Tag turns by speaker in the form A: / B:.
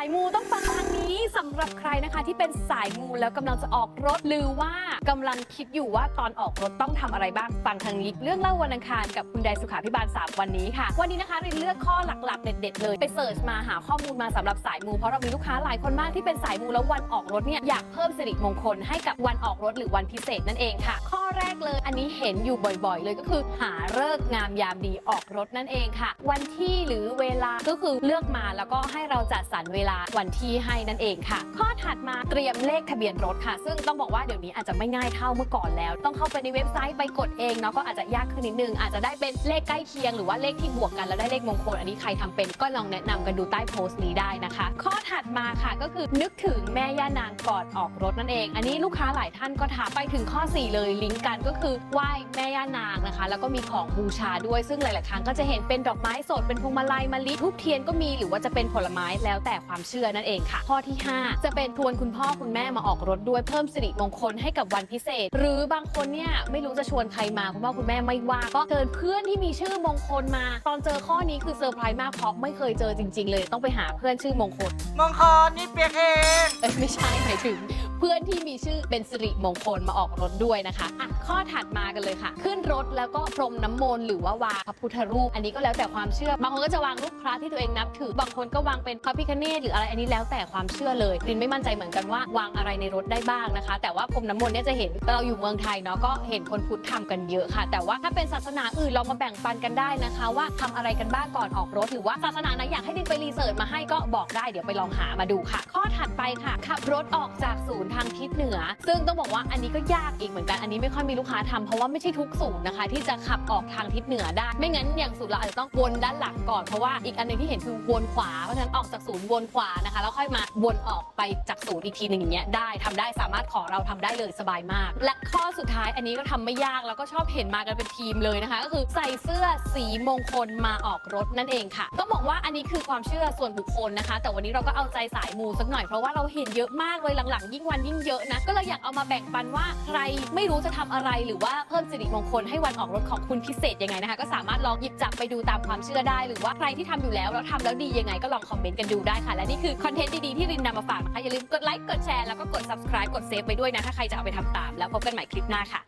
A: ายมูต้องฟังทางนี้สำหรับใครนะคะที่เป็นสายมูแล้วกำลังจะออกรถหรือว่ากำลังคิดอยู่ว่าตอนออกรถต้องทำอะไรบ้างฟังทางนี้ เรื่องเล่าวันอังคารกับคุณไดสุขาพิบาล3วันนี้ค่ะ วันนี้นะคะเราเลือกข้อหลักๆ เด็ดๆเลยไปเสิร์ชมาหาข้อมูลมาสำหรับสายมูเพราะเรามีลูกค้าหลายคนมากที่เป็นสายมูแล้ววันออกรถเนี่ยอยากเพิ่มสิริมงคลให้กับวันออกรถหรือวันพิเศษนั่นเองค่ะ แรกเลย อันนี้เห็นอยู่บ่อยๆ เลยก็คือหาเลิกงามยามดีออกรถนั่นเองค่ะ วันที่หรือเวลาก็คือเลือกมาแล้วก็ให้เราจัดสรรเวลาวันที่ให้นั่นเองค่ะ ข้อถัดมาเตรียมเลขทะเบียนรถค่ะ ซึ่งต้องบอกว่าเดี๋ยวนี้อาจจะไม่ง่ายเท่าเมื่อก่อนแล้ว ต้องเข้าไปในเว็บไซต์ไปกดเองเนาะก็อาจจะยากขึ้นนิดนึงอาจจะได้เป็นเลขใกล้เคียงหรือว่าเลขที่บวกกันแล้วได้เลขมงคลอันนี้ใครทำเป็นก็ลองแนะนำกันดูใต้โพสต์นี้ได้นะคะ ข้อถัดมาค่ะก็คือนึกถึงแม่ย่านางก่อนออกรถนั่นเอง อันนี้ลูกค้าหลายท่านก็ถามไปถึงข้อ 4 เลยลิงก์กันก็คือไหว้แม่ย่านางนะคะ แล้วก็มีของบูชาด้วยซึ่งหลาย ๆ ครั้งก็จะเห็นเป็นดอกไม้สดเป็นพวงมาลัยมะลิทูบเทียนก็มีหรือว่าจะเป็นผลไม้แล้วแต่ความเชื่อนั่นเองค่ะ ข้อที่ 5 จะเป็นชวนคุณพ่อคุณแม่มาออกรถด้วยเพิ่มสิริมงคลให้กับวันพิเศษ หรือบางคนเนี่ยไม่รู้จะชวนใครมาคุณพ่อคุณแม่ไม่ว่างก็เชิญเพื่อนที่มีชื่อมงคลมา ตอนเจอข้อนี้คือเซอร์ไพรส์มากเพราะไม่เคยเจอจริง ๆ เลยต้องไปหาเพื่อนชื่อมงคล
B: มงคลนี่เปียกเอง
A: เอ้ยไม่ใช่หมายถึง เพื่อนที่มีชื่อเป็นสิริมงคลมาออกรถด้วยนะคะอะข้อถัดมากันเลยค่ะ ขึ้นรถแล้วก็พรมน้ำมนต์หรือว่าวางพระพุทธรูป อันนี้ก็แล้วแต่ความเชื่อ บางคนก็จะวางรูปพระที่ตัวเองนับถือ บางคนก็วางเป็นพระพิฆเนศหรืออะไร อันนี้แล้วแต่ความเชื่อเลยรินไม่มั่นใจเหมือนกันว่าวางอะไรในรถได้บ้างนะคะ แต่ว่าพรมน้ำมนต์เนี่ยจะเห็นเราอยู่เมืองไทยเนาะก็เห็นคนพุทธทำกันเยอะค่ะ แต่ว่าถ้าเป็นศาสนาอื่นลองมาแบ่งปันกันได้นะคะ ว่าทำอะไรกันบ้างก่อนออกรถหรือว่าศาสนาไหนอยากให้ดินไปรีเสิร์ชมาให้ก็บอกได้เดี๋ยวไปลองหามาดูค่ะ ข้อถัดไปค่ะขับรถออกจากศูนย์ทางทิศเหนือ ซึ่งต้องบอกว่าอันนี้ก็ยากอีกเหมือนกันอันนี้ไม่ค่อยมีลูกค้าทำเพราะว่าไม่ใช่ทุกศูนย์นะคะ ที่จะขับออกทางทิศเหนือได้ ไม่งั้นอย่างศูนย์เราอาจจะต้องวนด้านหลังก่อนเพราะว่าอีกอันหนึงที่เห็นคือวนขวาเพราะฉะนั้นออกจากศูนย์วนขวานะคะ แล้วค่อยมาวนออกไปจากศูนย์อีกทีหนึ่งอย่างเงี้ยได้ทำได้สามารถขอเราทำได้เลยสบายมาก และข้อสุดท้ายอันนี้ก็ทำไม่ยากแล้วก็ชอบเห็นมากันเป็นทีมเลยนะคะ ก็คือใส่เสื้อสีมงคลมาออกรถนั่นเองค่ะต้องบอกว่าอันนี้คือความเชื่อส่วนบุคคลนะคะ แต่วันนี้เราก็เอาใจสายมูสักหน่อยเพราะว่าเราเห็นเยอะมากเลยหลังๆ ยิ่งวันยิ่งเยอะนะก็เลยอยากเอามาแบ่งปันว่าใครไม่รู้จะทำอะไรหรือว่าเพิ่มสิริมงคลให้วันออกรถของคุณพิเศษยังไงนะคะ ก็สามารถลองหยิบจับไปดูตามความเชื่อได้ หรือว่าใครที่ทำอยู่แล้วแล้วทำแล้วดียังไงก็ลองคอมเมนต์กันดูได้ค่ะ และนี่คือคอนเทนต์ดีๆที่รินนำมาฝากนะคะอย่าลืมกดไลค์กดแชร์แล้วก็กด subscribe กดเซฟไปด้วยนะถ้าใครจะเอาไปทำตาม แล้วพบกันใหม่คลิปหน้าค่ะ